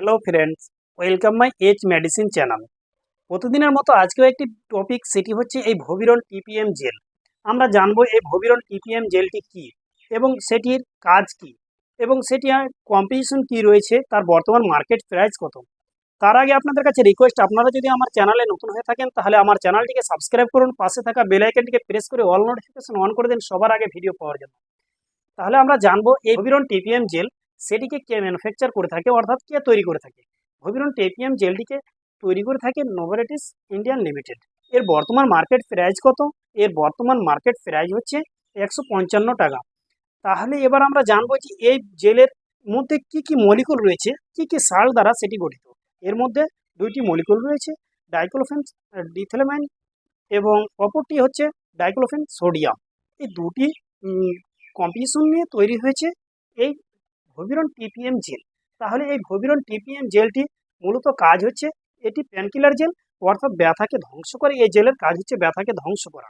Hello friends welcome my H medicine channel প্রতিদিনের মতো আজকেও একটি টপিক সেটি হচ্ছে এই ভবিরন টিপিএম জেল আমরা জানব এই ভবিরন টিপিএম জেলটি কি এবং সেটির কাজ কি এবং সেটি কম্পিটিশন কি রয়েছে, তার বর্তমান মার্কেট প্রাইস কত? তার আগে আপনাদের কাছে রিকোয়েস্ট আপনারা যদি আমার চ্যানেলে নতুন হয়ে থাকেন, তাহলে আমার চ্যানেলটিকে সাবস্ক্রাইব করুন, পাশে থাকা বেল আইকনটিকে প্রেস করে অল নোটিফিকেশন অন করে দিন, সবার আগে ভিডিও পাওয়ার জন্য। তাহলে আমরা জানব এই ভবিরন টিপিএম জেল সেটিকে কে ম্যানুফ্যাকচার করে থাকে, অর্থাৎ কে তৈরি করে থাকে? ভবিরন টেপিএম জেলটিকে তৈরি করে থাকে নোভারেটিস ইন্ডিয়ান লিমিটেড এর বর্তমান মার্কেট প্রাইস কত? এর বর্তমান মার্কেট প্রাইস হচ্ছে একশো পঞ্চান্ন টাকা। তাহলে এবার আমরা জানব যে এই জেলের মধ্যে কি কি মলিকুল রয়েছে, কি কি সাল দ্বারা সেটি গঠিত। এর মধ্যে দুইটি মলিকুল রয়েছে ডাইক্লোফেন ডিথেলামাইন এবং অপরটি হচ্ছে ডাইক্লোফেন সোডিয়াম এই দুটি কম্পিটিশন নিয়ে তৈরি হয়েছে এই ভবিরন টিপিএম জেল। তাহলে এই ভবিরন টিপিএম জেলটি মূলত কাজ হচ্ছে এটি প্যানকিলার জেল, অর্থাৎ ব্যথাকে ধ্বংস করে। এই জেলের কাজ হচ্ছে ব্যথাকে ধ্বংস করা।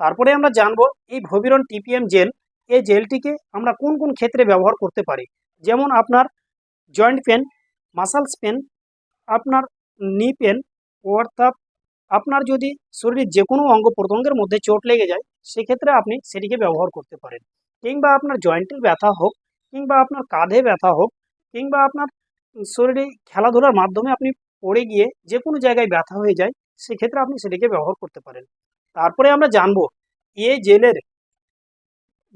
তারপরে আমরা জানব এই ভবিরন টিপিএম জেল, এই জেলটিকে আমরা কোন কোন ক্ষেত্রে ব্যবহার করতে পারি? যেমন আপনার জয়েন্ট পেন মাসালস পেন আপনার নি পেন অর্থাৎ আপনার যদি শরীরের যে কোনো অঙ্গ প্রত্যঙ্গের মধ্যে চোট লেগে যায়, সেক্ষেত্রে আপনি সেটিকে ব্যবহার করতে পারেন। কিংবা আপনার জয়েন্টের ব্যথা হোক, কিংবা আপনার কাঁধে ব্যথা হোক, কিংবা আপনার শরীরে খেলাধুলার মাধ্যমে আপনি পড়ে গিয়ে যে কোনো জায়গায় ব্যথা হয়ে যায়, সেক্ষেত্রে আপনি সেটিকে ব্যবহার করতে পারেন। তারপরে আমরা জানব এই জেলের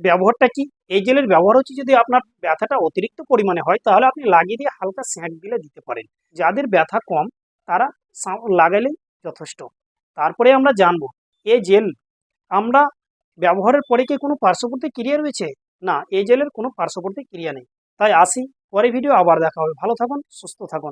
ব্যবহারটা কি? এই জেলের ব্যবহার হচ্ছে যদি আপনার ব্যথাটা অতিরিক্ত পরিমাণে হয়, তাহলে আপনি লাগিয়ে দিয়ে হালকা স্যাঁক দিলে দিতে পারেন। যাদের ব্যথা কম, তারা লাগালেই যথেষ্ট। তারপরে আমরা জানব, এ জেল, আমরা ব্যবহারের পরে কি কোনো পার্শ্ববর্তী ক্রিয়া রয়েছে? না, এই জেলের কোনো পার্শ্ববর্তী ক্রিয়া নেই। তাই আসি, পরে ভিডিও আবার দেখা হবে। ভালো থাকুন, সুস্থ থাকুন।